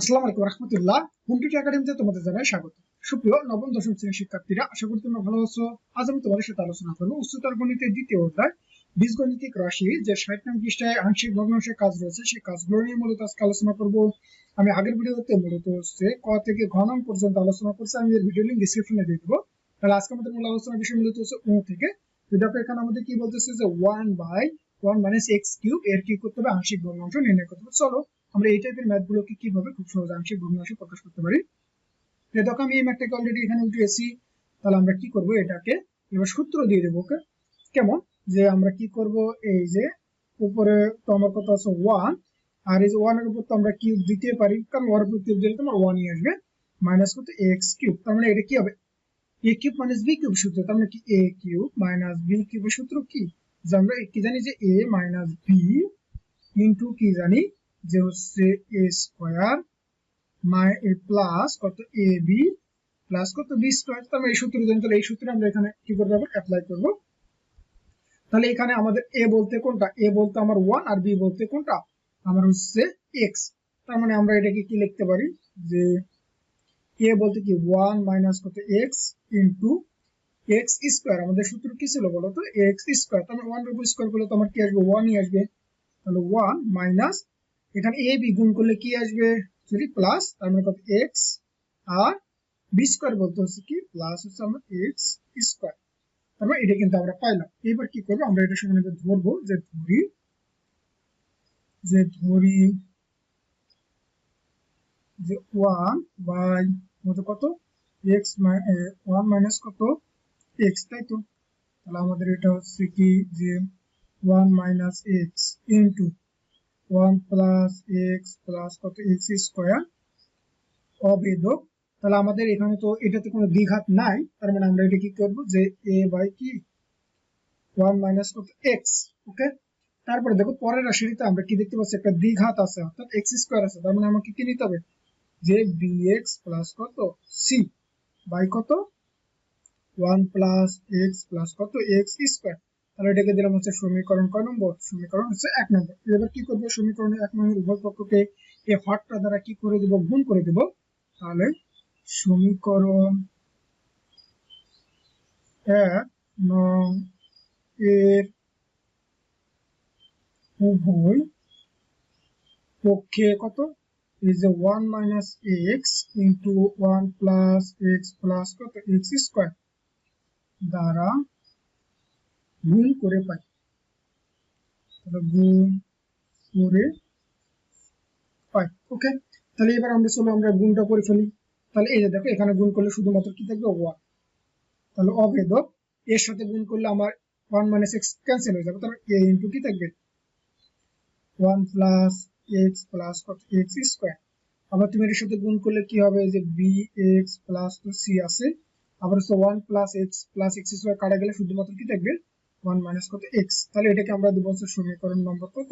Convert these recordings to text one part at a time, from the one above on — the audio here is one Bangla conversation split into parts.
আসসালামু আলাইকুম রহমতুল্লাহ। একাডেমিতে তোমাদের জানাই স্বাগত। সুপ্রিয় নবম, দশম শ্রেণির শিক্ষার্থীরা, আশা করি তোমরা ভালো আছো। আজ আমি তোমাদের সাথে আলোচনা করব উচ্চতর গণিতের দ্বিতীয় অধ্যায়, বীজগণিতিক রাশি। যে ষাট নং পৃষ্ঠায় আংশিক ভগ্নাংশের কাজ রয়েছে, সেই কাজগুলো নিয়ে মূলত আজকে আলোচনা করব। আমি আগের ভিডিওতে মূলত হচ্ছে ক থেকে ঘ নং পর্যন্ত আলোচনা করছি, আমি এর ভিডিও লিঙ্ক ডিসক্রিপশনে দিয়ে দেবো। তাহলে আজকে আমাদের মূল আলোচনার বিষয় মূলত হচ্ছে ও থেকে। দেখো, এখানে আমাদের কি বলতেছে যে one by one minus x cube এর কি করতে হবে? আংশিক ভগ্নাংশ নির্ণয় করতে হবে। চলো আমরা এই টাইপের ম্যাথ গুলোকে কীভাবে খুব সহজে আংশিক ভগ্নাংশে প্রকাশ করতে পারি? দেখো, আমি এই ম্যাথটাকে অলরেডি এখানে উঠিয়েছি তাহলে আমরা কি করব এটাকে? এবার সূত্র দিয়ে দেবো ওকে কেমন? যে আমরা কি করব? এই যে উপরে তো আমার কত আছে ওয়ান আর এই যে ওয়ানের উপর তো আমরা কিউব দিতে পারি। কারণ ওয়ার উপর কিউব দিলে তোমার ওয়ানই আসবে। মাইনাস কত? এক্স কিউব তার মানে এটা কি হবে? A cube minus b cube সূত্র। তার মানে কি? এ কিউব মাইনাস বি কিউবের সূত্র কি? যে আমরা কি জানি যে এ মাইনাস বি ইন্টু কি জানি? যে হচ্ছে এ স্কোয়ার মাই এ প্লাস কত এ বি প্লাস কত বি স্কোয়ার তাহলে এই সূত্র জানি, তাহলে এই সূত্রে আমরা এখানে কি করব অ্যাপ্লাই করব। তাহলে এখানে আমাদের এ বলতে কোনটা? এ বলতে আমার ওয়ান আর বি বলতে কোনটা? আমার হচ্ছে এক্স তার মানে আমরা এটাকে কি লিখতে পারি? যে এ বলতে কি ওয়ান মাইনাস কত এক্স ইন্টু এক্স স্কোয়ার আমাদের সূত্র কি ছিল বলো তো? এক্স স্কোয়ার মানে ওয়ান উপর স্কোয়ার করলে তো আমার কি আসবে? ওয়ানই আসবে। তাহলে ওয়ান মাইনাস এখানে এ বি গুণ করলে কি আসবে? সরি প্লাস তার মানে কত? এক্স আর বি স্কোয়ার বলতে হচ্ছে কি? প্লাস হচ্ছে আমার এক্স স্কোয়ার তার মানে এটা কিন্তু আমরা পাইলাম। এবার কি করব? আমরা এটা সমানে ধরবো, যে ধরি যে ধরি, যে ওয়ান বাই মতো কত? এক্স ওয়ান মাইনাস কত? এক্স তাই তো? তাহলে আমাদের এটা হচ্ছে কি? যে one minus x into one plus x plus কত? এক্স স্কোয়ার অবেদক তাহলে আমাদের এখানে তো এটাতে কোনো দ্বিঘাত নাই। তার মানে আমরা এটা কি করব? যে এ বাই কি? ওয়ান মাইনাস কত? এক্স। ওকে? তারপরে দেখো পরের রাশিটিতে আমরা কি দেখতে পাচ্ছি? একটা দ্বিঘাত আছে, অর্থাৎ এক্স স্কোয়ার আছে। তার মানে আমাকে কি নিতে হবে? যে বি এক্স প্লাস কত? সি। বাই কত? ওয়ান প্লাস এক্স প্লাস কত? X square. তাহলে এটাকে দিলাম হচ্ছে সমীকরণ কয় নম্বর? সমীকরণ হচ্ছে এক নম্বর। এবার কি করব? সমীকরণের এক নম্বর উভয় পক্ষকে এই হরটা দ্বারা কি করে দেব? গুণ করে দেব। তাহলে সমীকরণ এক নং এর উভয় পক্ষে কত? is a 1 minus x into 1 plus x plus কত? x স্কয়ার দ্বারা গুণ করে পাই। গুণ করে পাই। ওকে তাহলে এবার আমরা চলো আমরা গুণটা করে ফেলি। তাহলে এই যে দেখো, এখানে গুণ করলে শুধুমাত্র কি থাকবে? ওয়ান তাহলে অভেদক এর সাথে গুণ করলে আমার ওয়ান মাইনাস এক্স ক্যান্সেল হয়ে যাবে। তাহলে এ ইন্টু কি থাকবে? One plus x plus x square আবার তুমি এর সাথে গুণ করলে কি হবে? যে বি এক্স প্লাস সি আছে। আবার হচ্ছে one plus x plus x square কাটা গেলে শুধুমাত্র কি থাকবে? ওয়ান মাইনাস কত এক্স তাহলে এটাকে আমরা দিব হচ্ছে সমীকরণ নম্বর কত?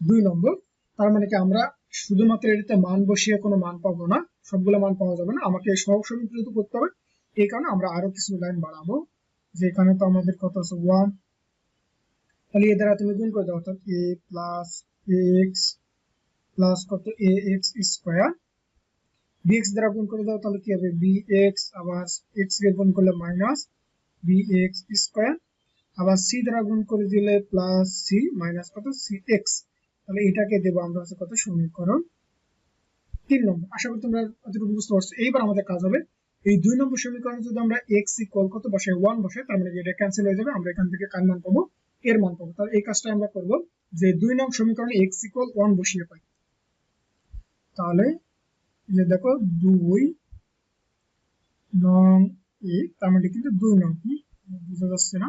দুই নম্বর। তার মানে কি আমরা শুধুমাত্র এটাতে মান বসিয়ে কোনো মান পাবো না, সবগুলো মান পাওয়া যাবে না। আমাকে সহগ সমীকৃত করতে হবে। এই কারণে আমরা আরও কিছু লাইন বাড়াবো। যে এখানে তো আমাদের কত আছে? ওয়ান তাহলে এ দ্বারা তুমি গুণ করে দাও, অর্থাৎ এ প্লাস এক্স প্লাস কত? এ এক্স স্কোয়ার বিএক্স দ্বারা গুণ করে দাও, তাহলে কি হবে? বি এক্স আবার এক্স কে গুণ করলে মাইনাস বি এক্স স্কোয়ার আবার সি দ্বারা গুণ করে দিলে প্লাস সি মাইনাস কত? সি এক্স তাহলে এটাকে দেবো আমরা হচ্ছে কত? সমীকরণ তিন নম্বর। আশা করি তোমরা এতটুকু বুঝতে পারছ। এইবার আমাদের কাজ হবে এই দুই নম্বর সমীকরণে যদি আমরা এক্স ইকুয়াল কত? বসাই ওয়ান বসাই তার মানে এটা ক্যান্সেল হয়ে যাবে, আমরা এখান থেকে কার মান পাবো? এর মান পাবো। তাহলে এই কাজটা আমরা করব যে দুই নং সমীকরণে এক্স ইকুয়াল ওয়ান বসিয়ে পাই। তাহলে যে দেখো, দুই নং এ, তার মানে কিন্তু দুই নং। কি বোঝা যাচ্ছে না?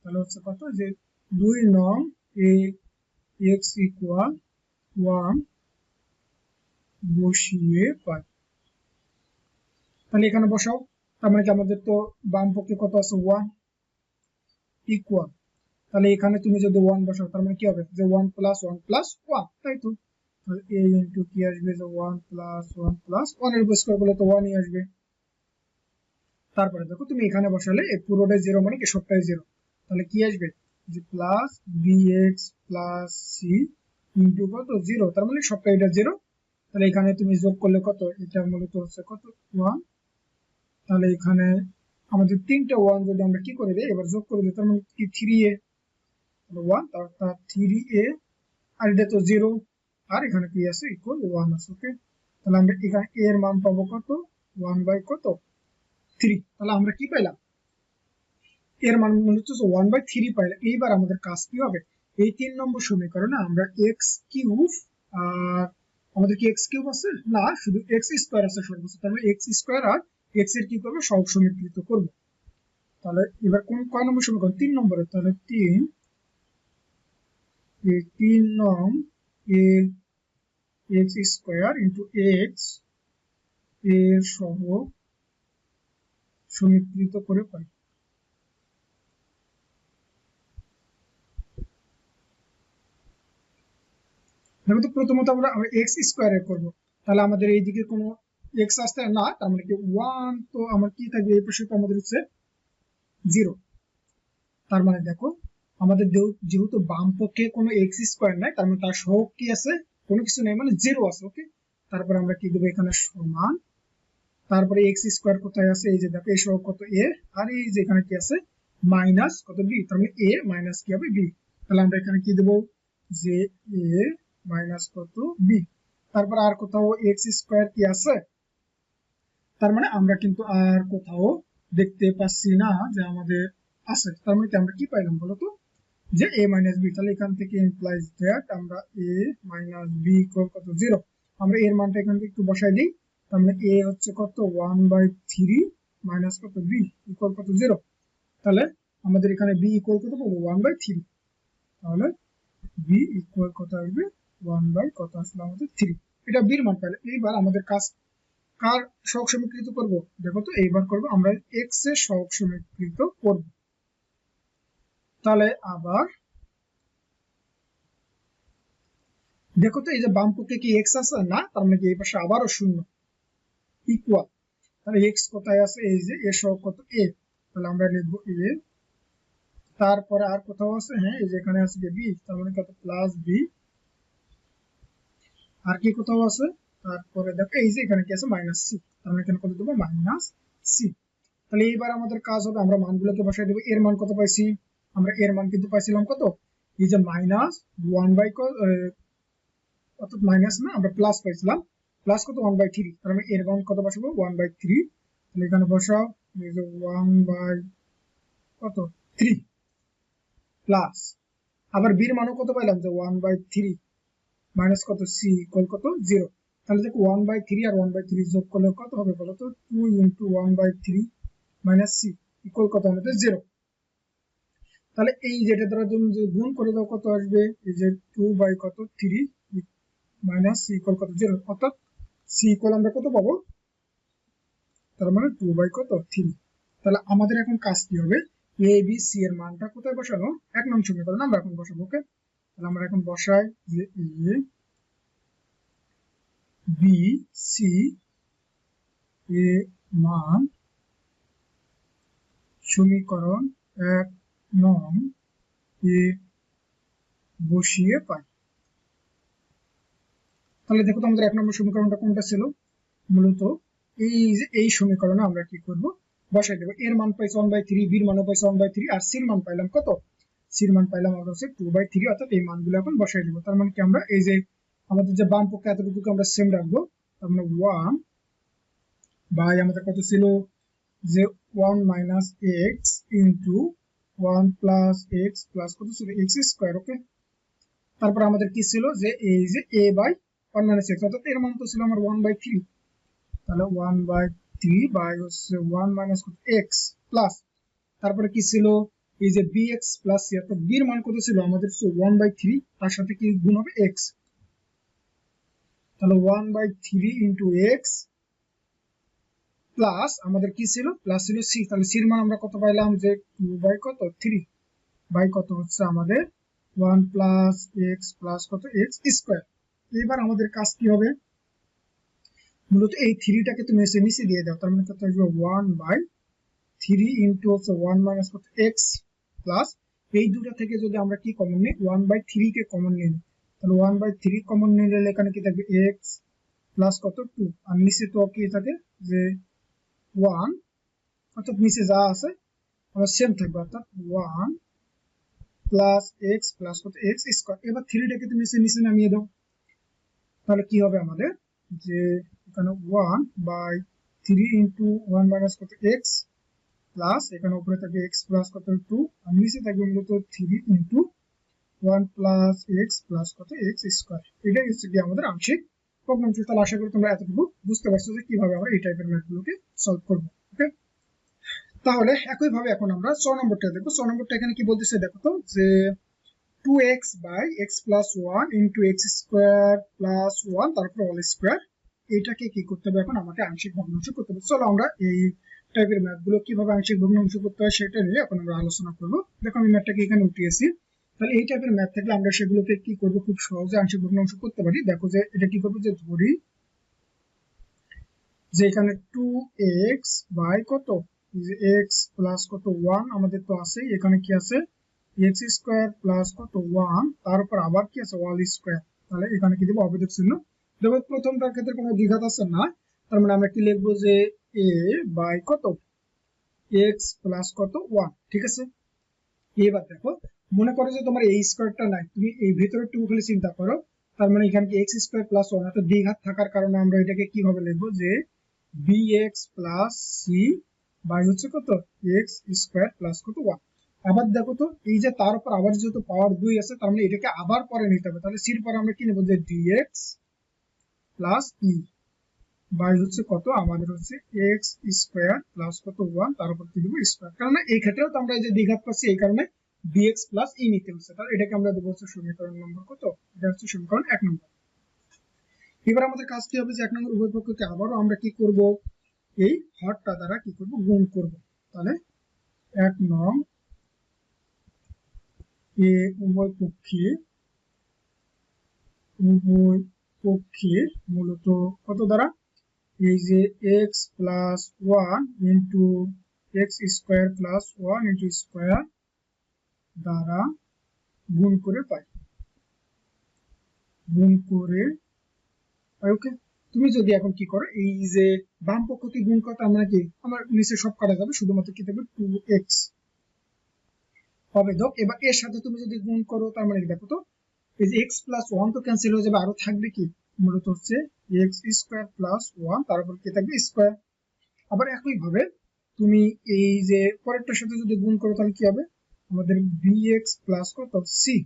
তাহলে হচ্ছে কত? যে দুই নং এ এক্স ইকুয়াল ওয়ান বসিয়ে পাই। তাহলে এখানে বসাও। তার মানে কি আমাদের তো বাম পক্ষে কত আছে? ওয়ান ইকুয়াল তাহলে এখানে তুমি যদি ওয়ান বসাও, তার মানে কি হবে? যে one plus one plus one তাই তো? তাহলে এ ইন্টু কি আসবে? যে ওয়ান প্লাস ওয়ান প্লাস ওয়ানের স্কোয়ার করলে তো ওয়ানই আসবে। তারপরে দেখো, তুমি এখানে বসালে পুরোটাই জিরো মানে কি সবটাই জিরো তাহলে কি আসবে? যে plus b x plus c into কত? জিরো তার মানে সবটা এটা জিরো তাহলে এখানে তুমি যোগ করলে কত? এটা মূলত হচ্ছে কত? ওয়ান তাহলে এখানে আমাদের তিনটা ওয়ান যদি আমরা কি করে দিই, এবার যোগ করে দিই, তার মানে কি? থ্রি এ ওয়ান অর্থাৎ থ্রি এ আর এটা তো জিরো আর এখানে কি আছে? ইকুয়াল ওয়ান আছে ওকে তাহলে আমরা এখানে এর মান পাবো কত? ওয়ান বাই কত? থ্রি তাহলে আমরা কি পাইলাম? এর মান মূলত ওয়ান বাই থ্রি পাইলে এইবার আমাদের কাজ কি হবে? এই তিন নম্বর সমীকরণে আমরা এক্স কিউব আমাদের কি এক্স কিউব আছে? না, শুধু এক্স স্কোয়ার আছে সর্বোচ্চ তাহলে এক্স স্কোয়ার আর এক্সের কি করব? সব সমীকৃত করব। তাহলে এবার কোন, কয় নম্বর সমীকরণ? তিন নম্বরে তাহলে তিন তিন নং এ এক্স স্কোয়ার ইন্টু এক্সের সহ সমীকৃত করে পাই। দেখো প্রথমত আমরা এক্স স্কোয়ারে করব। তাহলে আমাদের এইদিকে কোনো এক্স আসতে না, তার মানে কি ওয়ান তো আমার কি থাকবে? এই পাশে আমাদের হচ্ছে জিরো তার মানে দেখো, আমাদের যেহেতু বাম পক্ষে কোনো এক্স স্কোয়ার নাই, তার মানে তার সহগ কি আছে? কোনো কিছু নেই মানে জিরো আছে ওকে তারপরে আমরা কি দেবো এখানে সমান? তারপরে এক্স স্কোয়ার কোথায় আছে? এই যে দেখো, এই সহগ কত এ আর এই যে এখানে কি আছে? মাইনাস কত বি তার মানে এ মাইনাস কি হবে বি তাহলে আমরা এখানে কি দেবো? যে এ মাইনাস কত বি তারপর আর কোথাও এক্স স্কোয়ার কি আছে? তার মানে আমরা কিন্তু আর কোথাও দেখতে পাচ্ছি না যে আমাদের আছে। তার মানে আমরা কি পাইলাম বলতো? যে এ মাইনাস বি তাহলে এখান থেকে ইমপ্লাইজ দ্যাট আমরা এ মাইনাস বি কত? জিরো আমরা এর মানটা এখান থেকে একটু বসাই দিই। মানে এ হচ্ছে কত? ওয়ান বাই থ্রি মাইনাস কত? বি ইকুয়াল কত? জিরো তাহলে আমাদের এখানে বি ইকুয়াল কত? পাবো ওয়ান বাই থ্রি তাহলে বি ইকুয়াল কত আসবে? ওয়ান বাই কত আসলে আমাদের থ্রি এটা বির মান পাইলে এইবার আমাদের কাজ কার সমীকৃত করব? দেখো তো, এইবার করব, আমরা এর সমীকৃত করব। তাহলে আবার দেখো তো, এই যে বাম পক্ষে কি এক্স আছে? না, তার মানে কি এই পাশে আবারও শূন্য। ইকুয়াল তাহলে এক্স কোথায় আছে? এই যে, এর সহগ কত? এ তাহলে আমরা লিখব এ তারপরে আর কোথাও আছে? হ্যাঁ এই যে এখানে আছে বি তার মানে কত? প্লাস বি আর কি কোথাও আছে? তারপরে দেখো, এই যে এখানে কি আছে? মাইনাস সি মানে এখানে কত দেবো? মাইনাস সি তাহলে এইবার আমাদের কাজ হবে, আমরা মানগুলোকে বসাই দেবো। এর মান কত পাইছি? আমরা এর মান কিন্তু পাইছিলাম কত? এই যে মাইনাস ওয়ান বাই অর্থাৎ মাইনাস না, আমরা প্লাস পাইছিলাম। প্লাস কত? ওয়ান বাই থ্রি তার মানে এর মান কত বসাবো? ওয়ান বাই থ্রি তাহলে এখানে বসাও, এই যে ওয়ান বাই কত? থ্রি প্লাস আবার বির মানও কত পাইলাম? যে ওয়ান বাই থ্রি মাইনাস কত? সি ইকুয়াল কত? জিরো। তাহলে দেখো ওয়ান বাই থ্রি আর ওয়ান বাই থ্রি যোগ করলে কত হবে বলো তো? Two into one by three minus C equal কত? আমাদের জিরো। তাহলে এই যেটা দ্বারা তুমি যদি গুণ করে দাও কত আসবে? এই যে টু বাই কত? থ্রি মাইনাস সি ইকুয়াল কত? জিরো। অর্থাৎ সি ইকুয়াল আমরা কত পাবো? তার মানে টু বাই কত? থ্রি। তাহলে আমাদের এখন কাজ কি হবে? এ, বি, সি এর মানটা কোথায় বসানো? এক নং সমীকরণ আমরা এখন বসাবো, ওকে? তাহলে আমরা এখন বসাই যে এ বি সি এ মান সমীকরণ এক, নং এ বসিয়ে পাই। তাহলে দেখো তো আমাদের এক নম্বর সমীকরণটা কোনটা ছিল? মূলত এই যে এই সমীকরণে আমরা কি করব? বসাই দেবো। এর মান পাইছি ওয়ান বাই থ্রি বির মানও পাইছি ওয়ান বাই থ্রি আর সির মান পাইলাম কত? সির মান পাইলাম আমরা হচ্ছে টু বাই থ্রি অর্থাৎ এই মানগুলো এখন বসাই দেবো। তার মানে কি আমরা এই যে আমাদের যে বাম পক্ষে এতটুকু আমরা সেম রাখব, তার মানে ওয়ান বাই আমাদের কত ছিল? যে one minus X into one plus X plus কত ছিল? এক্স স্কোয়ার ওকে তারপর আমাদের কি ছিল? যে এই যে A by one minus X অর্থাৎ এর মান তো ছিল আমার ওয়ান বাই থ্রি তাহলে ওয়ান বাই থ্রি বাই হচ্ছে ওয়ান মাইনাস এক্স প্লাস তারপরে কি ছিল? এই যে বি এক্স প্লাস সি অর্থাৎ বির মান কত ছিল? আমাদের ওয়ান বাই থ্রি তার সাথে কি গুণ হবে? এক্স তাহলে one by three into X plus আমাদের কি ছিল? প্লাস ছিল সি তাহলে সির মান আমরা কত পাইলাম? যে টু বাই কত? থ্রি বাই কত হচ্ছে আমাদের? ওয়ান প্লাস এক্স প্লাস কত? এক্স স্কোয়ার এবার আমাদের কাজ কি হবে? মূলত এই থ্রিটাকে তুমি এসে নিচে দিয়ে দাও। তার মানে কত আসবে? ওয়ান বাই থ্রি ইন্টু হচ্ছে ওয়ান মাইনাস কত? এক্স প্লাস এই দুটা থেকে যদি আমরা কি কমন নিই? ওয়ান বাই থ্রি কে কমন নিই। তাহলে ওয়ান বাই থ্রি কমন নিলে এখানে কি থাকবে? এক্স প্লাস কত? টু আর নিচে তো কি থাকে? যে ওয়ান অর্থাৎ নিচে যা আছে আমার সেম থাকবে। অর্থাৎ ওয়ান প্লাস এক্স প্লাস কত? এক্স স্কোয়ার এবার থ্রিটাকে তুমি নিচে নিচে নামিয়ে দাও। তাহলে কি হবে আমাদের? যে এখানে one by three into one minus কত? এক্স প্লাস এখানে উপরে থাকবে এক্স প্লাস কত? টু আর নিচে থাকবে মূলত three into one plus X plus কত? এক্স স্কোয়ার এটাই হচ্ছে কি আমাদের আংশিক প্রবলেম তাহলে আশা করি তোমরা এতটুকু বুঝতে পারছ যে কীভাবে আমরা এই টাইপের ম্যাথগুলোকে সলভ করব ওকে তাহলে একইভাবে এখন আমরা ছ নম্বরটা দেখব। ছ নম্বরটা এখানে কি বলতেছে দেখো তো, যে two X by X plus one into X square plus one তারপর অল স্কোয়ার এটাকে কি করতে হবে এখন? আমাকে আংশিক ভগ্নাংশ করতে হবে। চলো আমরা এই টাইপের ম্যাথগুলো কীভাবে আংশিক ভগ্নাংশ করতে হয় সেটা নিয়ে এখন আমরা আলোচনা করব। দেখো আমি ম্যাথটাকে এখানে উঠিয়েছি? তাহলে এই টাইপের ম্যাথ থাকলে আমরা সেগুলোকে কি করব? খুব সহজে আংশিক ভগ্নাংশ করতে পারি। দেখো যে এটা কি করব? যে ধরি যে এখানে টু এক্স বাই কত? এক্স প্লাস কত? ওয়ান আমাদের তো আছে এখানে কি আছে? এক্স স্কোয়ার প্লাস কত? ওয়ান তার উপর আবার কি আছে? ওয়াল স্কোয়ার তাহলে এখানে কি দেবো? অবেদক চিহ্ন। দেখো প্রথমটার ক্ষেত্রে কোনো দ্বিঘাত আছে না। তার মানে আমরা কি লিখব যে এ বাই কত? এক্স প্লাস কত? ওয়ান ঠিক আছে? এবার দেখো, মনে করো যে তোমার এই স্কোয়ারটা নাই, তুমি এই ভিতরে টু খালি চিন্তা করো, তার মানে এখানে এক্স স্কোয়ার প্লাস ওয়ান অর্থাৎ দ্বিঘাত থাকার কারণে আমরা এটাকে কীভাবে লিখব? যে B X plus C by হচ্ছে কত? এক্স স্কোয়ার প্লাস কত? ওয়ান আবার দেখো তো, এই যে তার উপর আবার যেহেতু পাওয়ার দুই আছে, তার মানে এটাকে আবার পরে নিতে হবে। তাহলে সির পরে আমরা কি নেব? যে ডিএক্স প্লাস ই বাই হচ্ছে কত? আমাদের হচ্ছে এক্স স্কোয়ার প্লাস কত? ওয়ান তার উপর দেবো? স্কোয়ার কারণ এই ক্ষেত্রেও তো আমরা এই যে দ্বিঘাত পাচ্ছি, এই কারণে ডিএক্স প্লাস ই নিতে হচ্ছে। তাহলে এটাকে আমরা দেবো হচ্ছে সমীকরণ নম্বর কত? এটা হচ্ছে সমীকরণ এক নম্বর। এবার আমাদের কাজ হবে যে এক নম্বর উভয় পক্ষকে আবারও আমরা কি করব? এই হরটা দ্বারা কি করব? গুণ করব। তাহলে এক নং এ উভয় পক্ষে, উভয় পক্ষের মূলত কত দ্বারা? এই যে X plus one into X square plus one into square দ্বারা গুণ করে পাই। গুণ করে ওকে তুমি যদি এখন কি করো, এই যে বাম পক্ষকে গুণ করতে আমরা কি? আমার নিচে সব কাটা যাবে, শুধুমাত্র কি থাকবে? টু এক্স হবে দক এবার এর সাথে তুমি যদি গুণ করো, তার মানে দেখো তো? এই যে এক্স প্লাস ওয়ান তো ক্যান্সেল হয়ে যাবে, আরও থাকবে কি? মূলত হচ্ছে এক্স স্কোয়ার প্লাস ওয়ান তারপর কি থাকবে? স্কোয়ার আবার একই ভাবে তুমি এই যে পরেরটার সাথে যদি গুণ করো, তাহলে কি হবে? আমাদের বি এক্স প্লাস কত? সি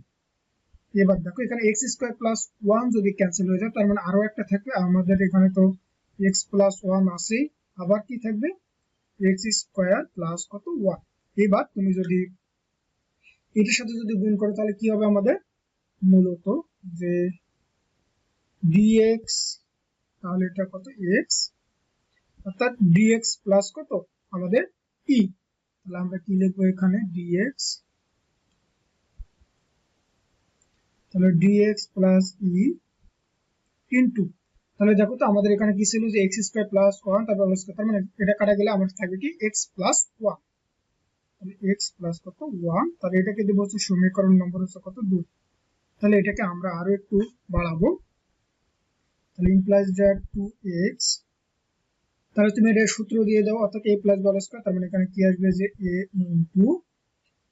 এবার দেখো, এখানে এক্স স্কোয়ার প্লাস ওয়ান যদি ক্যান্সেল হয়ে যায়, তার মানে আরও একটা থাকবে আমাদের এখানে তো এক্স প্লাস ওয়ান আছে আবার কি থাকবে? এক্স স্কোয়ার প্লাস কত? ওয়ান এবার তুমি যদি এটার সাথে যদি গুণ করো, তাহলে কি হবে আমাদের? মূলত যে ডিএক্স তাহলে এটা কত? এক্স অর্থাৎ ডিএক্স প্লাস কত? আমাদের ই তাহলে আমরা কি লিখব এখানে? ডিএক্স তাহলে ডিএক্স প্লাস ই ইন্টু তাহলে দেখো তো আমাদের এখানে কি ছিল যে এক্স স্কোয়ার প্লাস ওয়ান তারপর তার মানে এটা কাটা গেলে আমাদের থাকবে কি? এক্স প্লাস ওয়ান তাহলে এক্স প্লাস কত? ওয়ান তাহলে এটাকে দেবো হচ্ছে সমীকরণ নম্বর হচ্ছে কত? দুই, তাহলে এটাকে আমরা আরও একটু বাড়াবো। তাহলে ইমপ্লাইজ দ্যাট টু এক্স তাহলে তুমি এটা সূত্র দিয়ে দাও, অর্থাৎ এ প্লাস বল স্কোয়ার তার মানে এখানে কি আসবে যে এ ইন্টু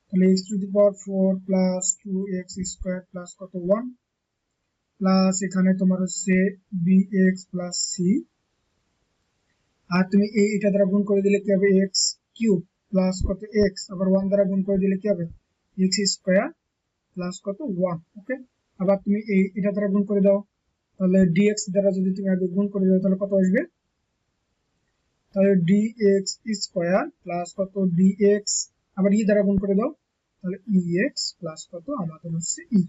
তাহলে X to the power four plus two X square plus কত ওয়ান প্লাস এখানে তোমার হচ্ছে বি এক্স প্লাস সি আর তুমি এই এটা দ্বারা গুণ করে দিলে কি হবে এক্স কিউব প্লাস কত এক্স আবার ওয়ান দ্বারা গুণ করে দিলে কি হবে এক্স স্কোয়ার প্লাস কত ওয়ান ওকে আবার তুমি এই এটা দ্বারা গুণ করে দাও তাহলে ডিএক্স দ্বারা যদি তুমি আগে গুণ করে দাও, তাহলে কত আসবে? তাহলে ডিএক্স স্কোয়ার প্লাস কত ডিএক্স আবার ই দ্বারা গুণ করে দাও, তাহলে ইএক্স প্লাস কত? আমাদের হচ্ছে ই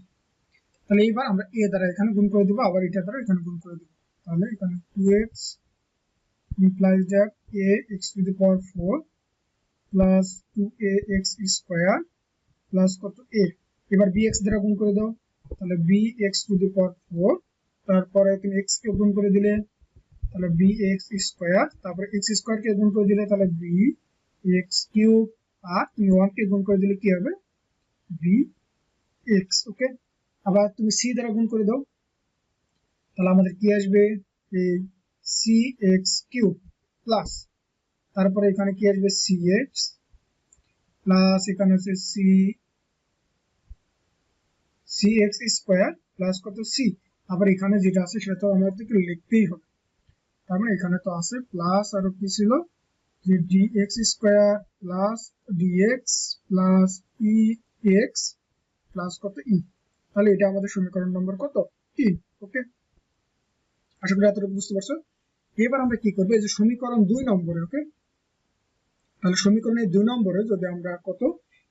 তাহলে এইবার আমরা এ দ্বারা এখানে গুণ করে দেবো, আবার এটা দ্বারা এখানে গুণ করে দেবো। তাহলে এখানে two X implies that a x to the power 4 plus 2ax square plus কত a এবার bx দ্বারা গুণ করে দাও, তাহলে bx to the power 4 তারপরে তুমি x কে গুণ করে দিলে, তাহলে বি এক্স স্কোয়ার তারপরে এক্স স্কয়ার কে গুণ করে দিলে, তাহলে বি এক্স কিউব আর তুমি 1 কে গুণ করে দিলে কি হবে? বি এক্স ওকে আবার তুমি সি দ্বারা গুণ করে দাও। তাহলে আমাদের কি আসবে? এই সি এক্স কিউব প্লাস তারপরে এখানে কি আসবে? সি এক্স প্লাস এখানে হচ্ছে C C X square plus কত? সি আবার এখানে যেটা আছে সেটা তো আমাদেরকে লিখতেই হবে। তার মানে এখানে তো আছে প্লাস আরও কি ছিল? যে D X square plus D X plus E X plus কত ই তাহলে এটা আমাদের সমীকরণ নম্বর কত? তিন ওকে আশা করি এতটুকু বুঝতে পারছ? এবার আমরা কি করব? এই যে সমীকরণ দুই নম্বরে ওকে তাহলে সমীকরণের দুই নম্বরে যদি আমরা কত?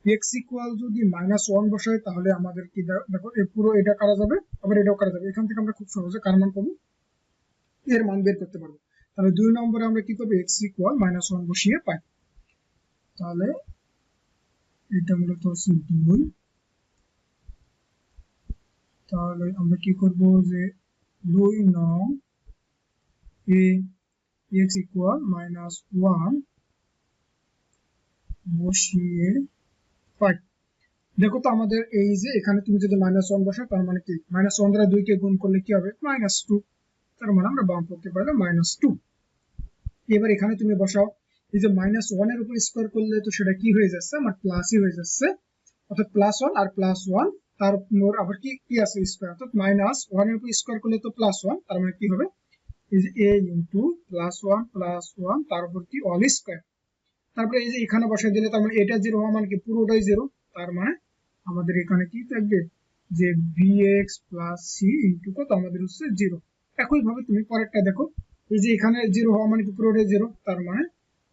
এক্স ইকুয়াল যদি মাইনাস ওয়ান বসাই, তাহলে আমাদের কি দেখো পুরো এটা করা যাবে, আবার এটাও করা যাবে। এখান থেকে আমরা খুব সহজে কার মান পাবো? এর মান বের করতে পারব। তাহলে দুই নম্বরে আমরা কি করব এক্স ইকুয়াল মাইনাস ওয়ান বসিয়ে পাই। তাহলে এটা মূলত হচ্ছে দুই। তাহলে আমরা কি করব যে দুই নং এ এক্স ইকুয়াল মাইনাস ওয়ান বসিয়ে দেখো তো আমাদের এই যে এখানে তুমি যদি মাইনাস ওয়ান বসাও, তার মানে কি? মাইনাস ওয়ান দ্বারা দুইকে গুণ করলে কি হবে? মাইনাস টু তার মানে আমরা বাম পক্ষে পাইলে মাইনাস টু এবার এখানে তুমি বসাও, এই যে মাইনাস ওয়ানের উপর স্কোয়ার করলে তো সেটা কি হয়ে যাচ্ছে? আমার প্লাসই হয়ে যাচ্ছে। অর্থাৎ প্লাস ওয়ান আর প্লাস ওয়ান তার আবার কি কি আছে স্কোয়ার অর্থাৎ মাইনাস ওয়ানের উপর স্কোয়ার করলে তো প্লাস ওয়ান তার মানে কি হবে? এই যে A into plus one plus one তার উপর কি? অল স্কোয়ার তারপরে এই যে এখানে বসাই দিলে তার মানে এটা জিরো হওয়া মানে কি? পুরোটাই জিরো তার মানে আমাদের এখানে কি থাকবে? যে bx প্লাস সি ইন্টু কত? আমাদের হচ্ছে জিরো একই ভাবে তুমি পরেরটা দেখো। এই যে এখানে জিরো হওয়া মানে কি? পুরোটাই জিরো তার মানে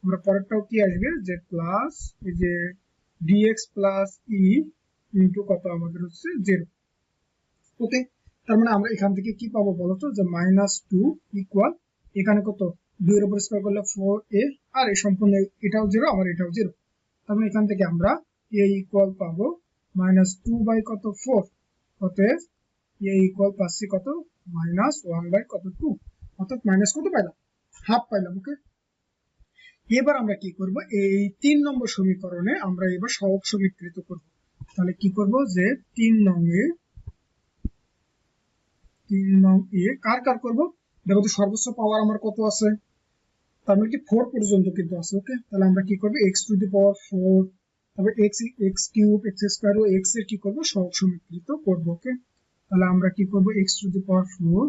আমরা পরেরটাও কি আসবে? যে প্লাস এই যে dx প্লাস ই ইন্টু কত? আমাদের হচ্ছে জিরো ওকে তার মানে আমরা এখান থেকে কি পাবো বলতো যে মাইনাস টু ইকুয়াল এখানে কত? দুই এর উপর স্কোয়ার করলে ফোর এ, আর এই সম্পূর্ণ এটাও জিরো আমার এটাও জিরো তার মানে এখান থেকে আমরা এ ইকুয়াল পাবো মাইনাস টু বাই কত ফোর অতএব এ ইকুয়াল পাচ্ছি কত? মাইনাস ওয়ান বাই কত টু অর্থাৎ মাইনাস কত পাইলাম? হাফ পাইলাম ওকে এবার আমরা কি করব? এই তিন নম্বর সমীকরণে আমরা এবার সহগ সমীকৃত করব। তাহলে কি করব যে তিন নং এ তিন নং এ কার কার করব? দেখো তো সর্বোচ্চ পাওয়ার আমার কত আছে? তার মানে কি ফোর পর্যন্ত কিন্তু আছে ওকে তাহলে আমরা কি করব? X to the power four তারপর X X cube X square ও এক্সের কি করব? সহগ সমীকৃত করব ওকে তাহলে আমরা কি করব? X to the power four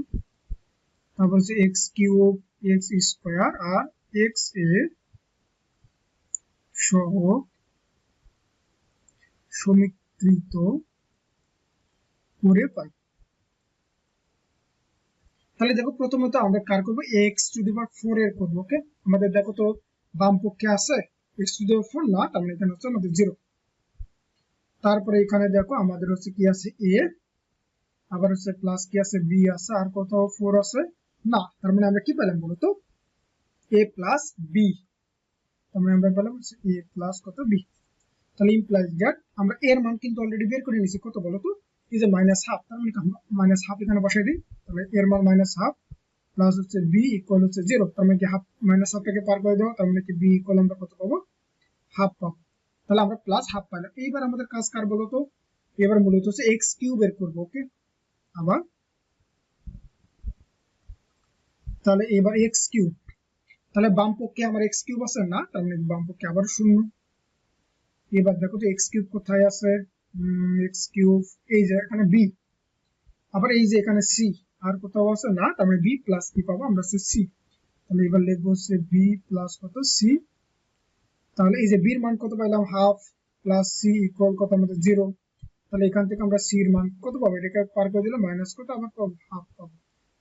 তারপর হচ্ছে এক্স কিউব এক্স স্কোয়ার আর এক্সের সহ সমীকৃত করে পাই। তাহলে দেখো প্রথমত আমরা কার করব? X to the power four এর করব ওকে আমাদের দেখো তো বাম পক্ষে আছে X to the power four না, তার মানে এখানে হচ্ছে আমাদের জিরো তারপরে এখানে দেখো আমাদের হচ্ছে কি আছে এ আবার হচ্ছে প্লাস কি আছে বি আছে, আর কত ফোর আছে? না, তার মানে আমরা কি পেলাম বলতো? এ প্লাস বি তার মানে আমরা পেলাম হচ্ছে এ প্লাস কত বি তাহলে ইমপ্লাইজ দ্যাট আমরা এর মান কিন্তু অলরেডি বের করে নিয়েছি, কত বলতো? এই যে মাইনাস হাফ তার মানে মাইনাস হাফ এখানে বসাই দিই? তাহলে এর মান মাইনাস হাফ প্লাস হচ্ছে বি ইকুয়াল হচ্ছে জিরো তার মানে কি হাফ মাইনাস হাফটাকে পার করে দেবো, তার মানে কি বি ইকুয়াল আমরা কত পাবো? হাফ পাবো। তাহলে আমরা প্লাস হাফ পাইলাম এইবার আমাদের কাজ কার বলতো এবার মূলত হচ্ছে এক্স কিউব বের করব ওকে আবার তাহলে এবার এক্স কিউব তাহলে বাম পক্ষে আমার এক্স কিউব আছে না? তার মানে বাম পক্ষে আবার শূন্য। এবার দেখো তো এক্স কিউব কোথায় আছে? এক্স কিউব, এই যে এখানে বি আবার এই যে এখানে সি আর কোথাও আছে? না মানে বি প্লাস কি পাবো? আমরা হচ্ছে সি তাহলে এবার লিখব হচ্ছে বি প্লাস কত? সি তাহলে এই যে বির মান কত পাইলাম? হাফ প্লাস সি ইকুয়াল কত? আমাদের জিরো তাহলে এখান থেকে আমরা সির মান কত পাবো? এটাকে পার করে দিলে মাইনাস কত? আবার পাবো হাফ পাবো।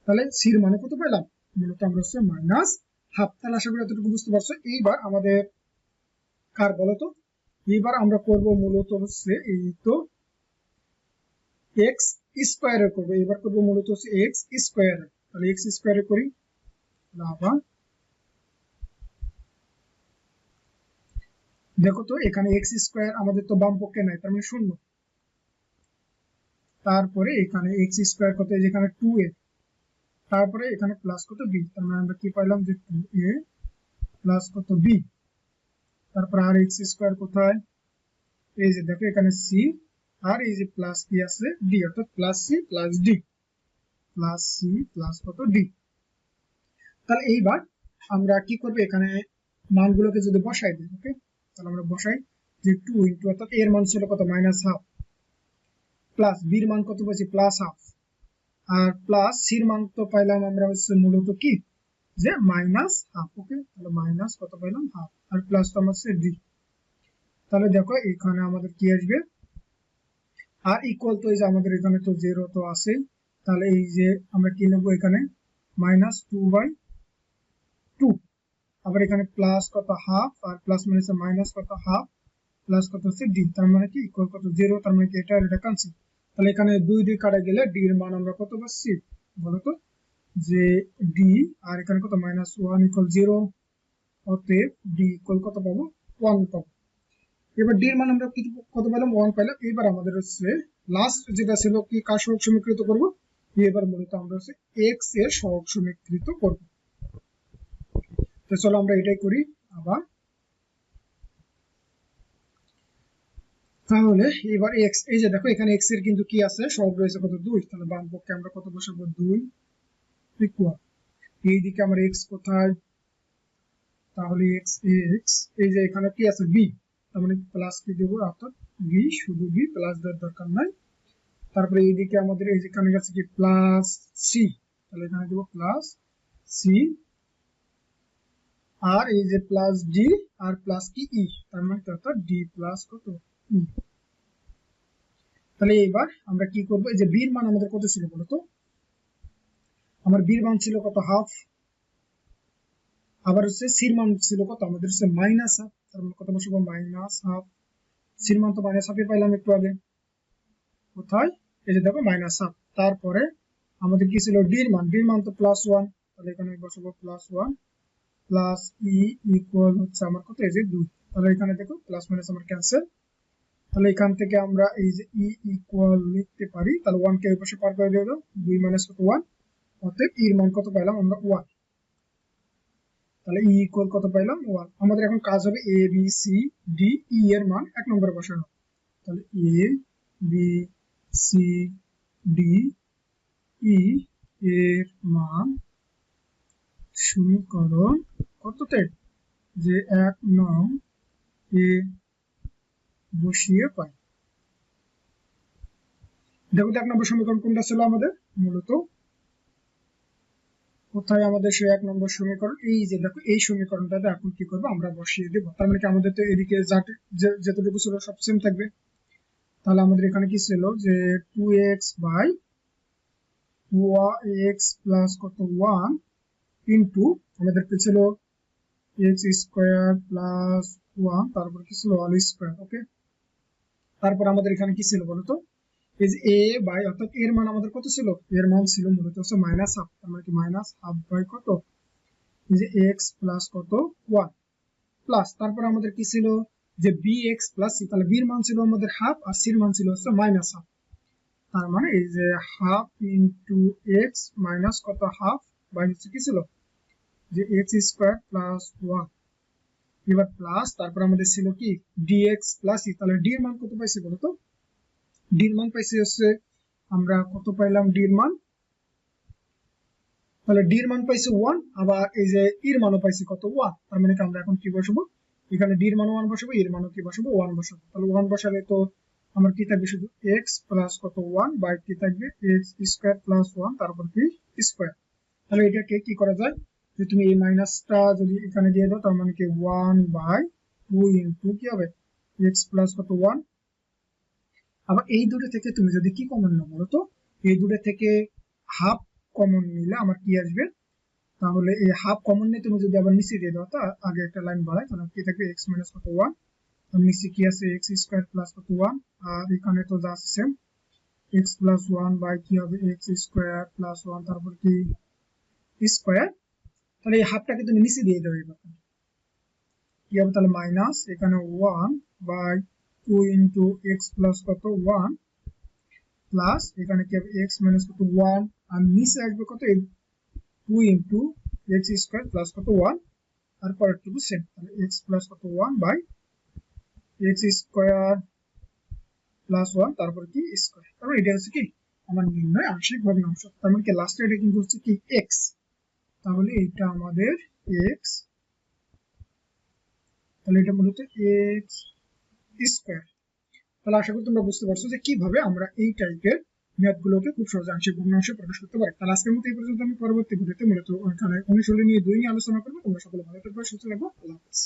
তাহলে সির মানে কত পাইলাম? মূলত আমরা হচ্ছে মাইনাস হাফ তাহলে আশা করি এতটুকু বুঝতে পারছ। এইবার আমাদের কার বলতো এবার আমরা করব মূলত হচ্ছে এই তো এক্স স্কোয়ারে করব। এবার করব মূলত হচ্ছে এক্স স্কোয়ারে তাহলে এক্স স্কোয়ারে করি। আবার দেখো তো, এখানে এক্স স্কোয়ার আমাদের তো বাম পক্ষে নাই, তার মানে শূন্য। তারপরে এখানে এক্স স্কোয়ার কত? যেখানে টু এ। তারপরে এখানে প্লাস কত বি তার মানে আমরা কি পাইলাম যে টু এ প্লাস কত বি তারপর আর এক্স স্কোয়ার কোথায়? এই যে দেখো, এখানে সি আর এই যে প্লাস কি আছে ডি অর্থাৎ plus C plus D plus C plus কত? ডি তাহলে এইবার আমরা কি করব? এখানে মানগুলোকে যদি বসাই দিই ওকে তাহলে আমরা বসাই যে টু ইন্টু অর্থাৎ এর মান ছিল কত? মাইনাস হাফ প্লাস বির মান কত পাচ্ছি প্লাস হাফ আর প্লাস সির মান তো পাইলাম আমরা হচ্ছে মূলত কি? যে মাইনাস হাফ ওকে তাহলে মাইনাস কত পাইলাম হাফ আর প্লাস তো আমার হচ্ছে ডি তাহলে দেখো, এখানে আমাদের কি আসবে? আর ইকুয়াল তো এই যে আমাদের এখানে তো জিরো তো আছে তাহলে এই যে আমরা কি নেব এখানে? মাইনাস টু বাই টু আবার এখানে প্লাস কত হাফ আর প্লাস মানে হচ্ছে মাইনাস কত হাফ প্লাস কত হচ্ছে ডি তার মানে কি? ইকুয়াল কত জিরো তার মানে কি? এটা এটা cancel। তাহলে এখানে দুই দুই কাটা গেলে ডি এর মান আমরা কত পাচ্ছি? বলতো যে ডি আর এখানে কত? মাইনাস ওয়ান ইকুয়াল জিরো অতএব ডি ইকুয়াল কত পাবো? ওয়ান পাবো। এবার ডি এর মান আমরা কি কত পেলাম? ওয়ান পেলাম। এবার আমাদের হচ্ছে লাস্ট যেটা ছিল, কি কার সহগ সমীকৃত করব? এবার মূলত আমরা হচ্ছে এক্সের সহগ সমীকৃত করব। তো চলো আমরা এটাই করি আবার। তাহলে এবার এক্স এই যে দেখো এখানে এক্সের কিন্তু কি আছে? সহগ রয়েছে কত? দুই। তাহলে বাম পক্ষে আমরা কত বসাবো? দুই। ইকুয়াল এইদিকে আমার এক্স কোথায়? তাহলে এক্স এক্স এই যে এখানে কি আছে বি তার মানে প্লাস কি দেবো, অর্থাৎ বি শুধু বি প্লাস দেওয়ার দরকার নাই। তারপরে এইদিকে আমাদের এই যেখানে গেছে কি প্লাস সি তাহলে এখানে দেবো প্লাস সি আর এই যে প্লাস ডি আর প্লাস কি ই তার মানে অর্থাৎ ডি প্লাস কত? ই তাহলে এবার আমরা কি করব? এই যে বির মান আমাদের কত ছিল বলতো? আমার বির মান ছিল কত হাফ আবার হচ্ছে সির মান ছিল কত, আমাদের হচ্ছে মাইনাস হাফ তার মানে কত বসবো মাইনাস হাফ সির মান তো মাইনাস হাফে পাইলাম একটু আগে। কোথায়? এই যে দেখো মাইনাস হাফ তারপরে আমাদের কি ছিল? ডির মান ডির মান তো প্লাস ওয়ান তাহলে এখানে বসাবো plus one plus E equal হচ্ছে আমার কত? এই যে দুই, তাহলে এখানে দেখো প্লাস মাইনাস আমার ক্যান্সেল তাহলে এখান থেকে আমরা এই যে ই ইকুয়াল লিখতে পারি, তাহলে ওয়ান কে ওই পাশে পার করে দিয়ে দাও, দুই মাইনাস কত? ওয়ান অতএব ইর মান কত পাইলাম আমরা ওয়ান তাহলে ই ইকুয়াল কত পাইলাম ওয়ান আমাদের এখন কাজ হবে A B C D E এর মান এক নম্বরে বসানো। তাহলে A B C D E এর মান সমীকরণ কততে? যে এক নং এ বসিয়ে পাই। দেখো এক নম্বর সমীকরণ কোনটা ছিল আমাদের? মূলত কোথায় আমাদের সেই এক নম্বর সমীকরণ? এই যে দেখো, এই সমীকরণটাতে এখন কি করব? আমরা বসিয়ে দেবো। তার মানে কি আমাদের তো এদিকে যতটুকু ছিল সব সেম থাকবে। তাহলে আমাদের এখানে কি ছিল? যে two X by X plus কত? ওয়ান ইন্টু আমাদের কি ছিল? এক্স স্কোয়ার প্লাস ওয়ান তারপর কি ছিল? অল স্কোয়ার ওকে তারপর আমাদের এখানে কি ছিল বলতো যে এ বাই অর্থাৎ এর মান আমাদের কত ছিল? এর মান ছিল মূলত হচ্ছে মাইনাস হাফ তার মানে কি মাইনাস হাফ বাই কত? যে এক্স প্লাস কত? ওয়ান প্লাস তারপর আমাদের কি ছিল? যে বি এক্স প্লাস সি তাহলে বির মান ছিল আমাদের হাফ আর সির মান ছিল হচ্ছে মাইনাস হাফ তার মানে এই যে হাফ ইন্টু এক্স মাইনাস কত হাফ বাই হচ্ছে কি ছিল? যে এক্স স্কোয়ার প্লাস ওয়ান এবার প্লাস তারপর আমাদের ছিল কি? ডিএক্স প্লাস ই তাহলে ডি এর মান কত পাইছি বলতো? ডি এর মান পাইছি হচ্ছে, আমরা কত পাইলাম ডির মান তাহলে ডির মান পাইছি ওয়ান আবার এই যে ইর মানও পাইছি কত? ওয়ান তার মানে আমরা এখন কি বসাবো? এখানে ডির মানও ওয়ান বসাবো, এর মানও কি বসাবো? ওয়ান বসাবো। তাহলে ওয়ান বসালে তো আমার কি থাকবে শুধু এক্স প্লাস কত? ওয়ান বাই কি থাকবে এক্স স্কোয়ার প্লাস ওয়ান তারপর কি? স্কোয়ার তাহলে এটাকে কি করা যায়? যে তুমি এই মাইনাসটা যদি এখানে দিয়ে দাও, তার মানে কি? ওয়ান বাই টু ইন্টু কি হবে? এক্স প্লাস কত? ওয়ান আবার এই দুটো থেকে তুমি যদি কি কমন নাও বলো তো? এই দুটো থেকে হাফ কমন নিলে আমার কি আসবে? তাহলে এই হাফ কমন নিয়ে তুমি যদি আবার নিচে দিয়ে দাও, তা আগে একটা লাইন বাড়ায়, তাহলে কি থাকবে? এক্স মাইনাস কত ওয়ান নিচে কি আছে? এক্স স্কোয়ার প্লাস কত ওয়ান আর এখানে তো যা same X plus one by কি হবে? এক্স স্কোয়ার প্লাস ওয়ান তারপর কি? স্কোয়ার তাহলে এই হাফটাকে তুমি নিচে দিয়ে দেবে এবার কি হবে? তাহলে মাইনাস এখানে one by two into X plus কত? ওয়ান প্লাস এখানে কি হবে? এক্স মাইনাস কত? ওয়ান আর নিচে আসবে কত? Two into X square plus কত? ওয়ান আর পরেরটুকু সেম তাহলে এক্স প্লাস কত? One by X square plus one তারপর কি? স্কোয়ার তারপর এটা হচ্ছে কি? আমার নির্ণয় আংশিক ভগ্নাংশ তার মানে কি? লাস্টে এটা কিন্তু হচ্ছে কি? এক্স তাহলে এইটা আমাদের এক্স তাহলে এটা মূলত এক্স স্কোয়ার তাহলে আশা করি তোমরা বুঝতে পারছ যে কীভাবে আমরা এই টাইপের ম্যাথগুলোকে খুব সহজে আংশিক ভগ্নাংশে প্রকাশ করতে পারি। তাহলে আজকের মতো এই পর্যন্ত আমি পরবর্তী ভিডিওতে মূলত ওখানে নিয়ে দুই নিয়ে আলোচনা করব। তোমরা সকলে ভালো থাকবে, সুস্থ থাকব, আল্লাহ হাফেজ।